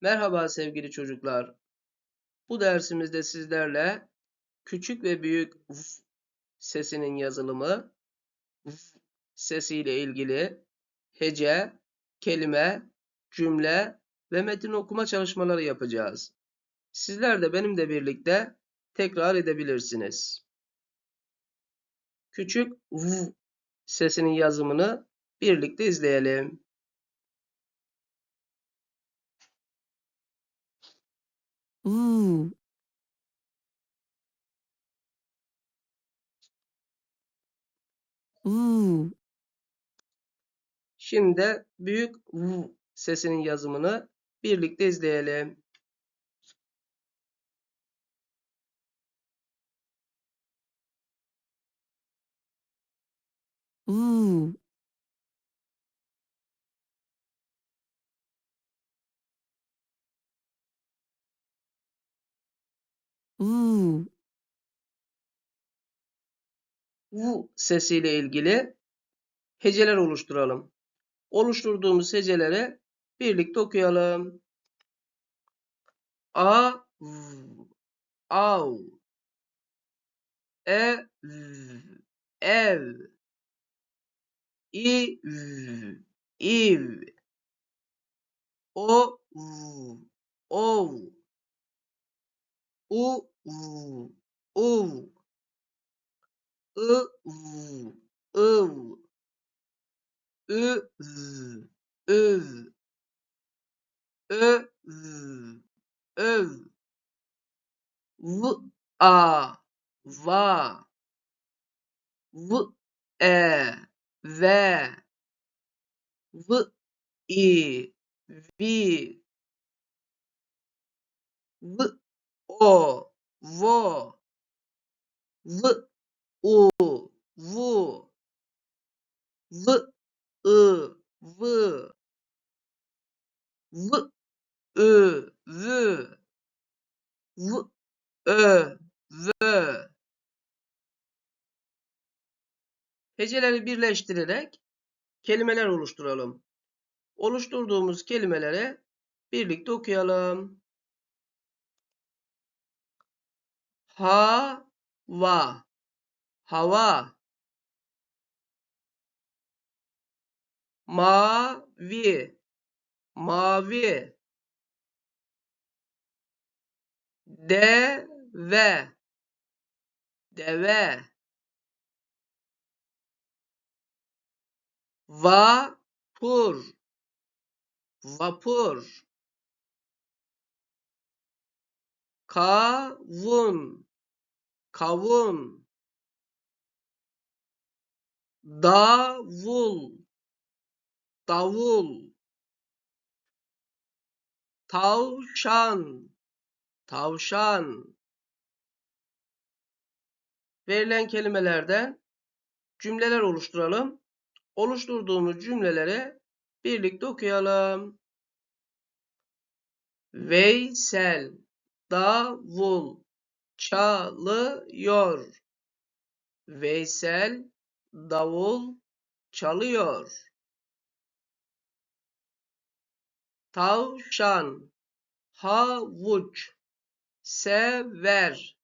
Merhaba sevgili çocuklar. Bu dersimizde sizlerle küçük ve büyük v sesinin yazılımı, v sesiyle ilgili hece, kelime, cümle ve metin okuma çalışmaları yapacağız. Sizler de benimle birlikte tekrar edebilirsiniz. Küçük v sesinin yazımını birlikte izleyelim. Ooh. Ooh. Şimdi büyük v sesinin yazımını birlikte izleyelim. Ooh. Ooh. V sesiyle ilgili heceler oluşturalım. Oluşturduğumuz heceleri birlikte okuyalım. A, v, av, e, v, ev, i, v, iv, o, v, ov, u, ıv, ü, v, üv, ö, v, öv, v, a, va, v, e, ve, v, i, vi, v, o, vo, v, u, vu, v, ı, vı, v, ü, vü, v, ö, vö. Heceleri birleştirerek kelimeler oluşturalım. Oluşturduğumuz kelimeleri birlikte okuyalım. Hava, hava. Mavi, mavi. Deve, deve. Vapur, vapur. Kavun, kavun. Davul, davul. Tavşan, tavşan. Verilen kelimelerden cümleler oluşturalım. Oluşturduğumuz cümleleri birlikte okuyalım. Veysel davul çalıyor. Veysel davul çalıyor. Tavşan havuç sever.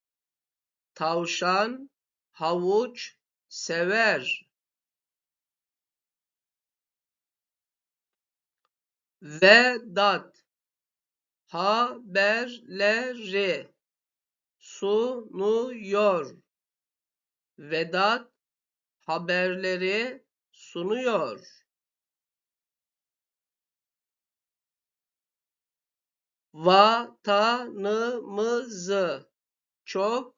Tavşan havuç sever. Vedat haberleri sunuyor. Vedat haberleri sunuyor. Vatanımızı çok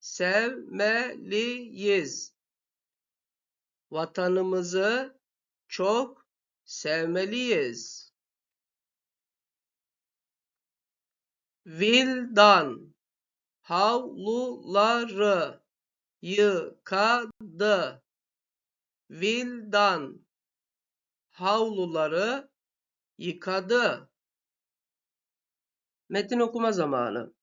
sevmeliyiz. Vatanımızı çok sevmeliyiz. Vildan havluları yıkadı. Vildan havluları yıkadı. Metin okuma zamanı.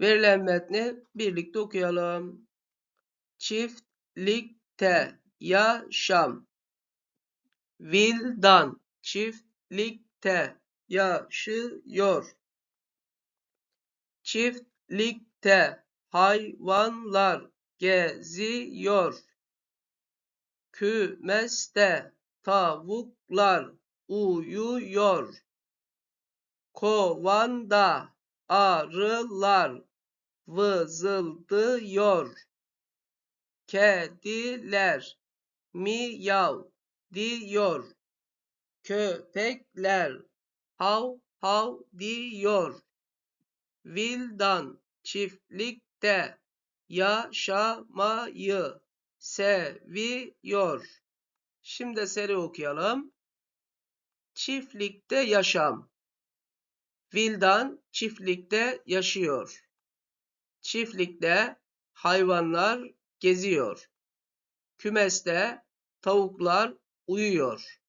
Verilen metni birlikte okuyalım. Çiftlikte yaşam. Vildan çiftlikte yaşıyor. Çiftlikte hayvanlar geziyor. Kümeste tavuklar uyuyor. Kovanda arılar vızıldıyor. Kediler miyav diyor. Köpekler hav hav diyor. Vildan çiftlikte yaşamayı seviyor. Şimdi seri okuyalım. Çiftlikte yaşam. Vildan çiftlikte yaşıyor. Çiftlikte hayvanlar geziyor. Kümeste tavuklar uyuyor.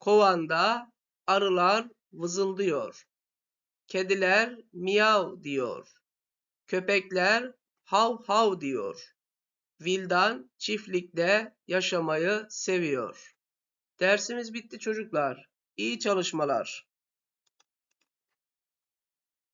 Kovanda arılar vızıldıyor. Kediler miyav diyor. Köpekler hav hav diyor. Vildan çiftlikte yaşamayı seviyor. Dersimiz bitti çocuklar. İyi çalışmalar.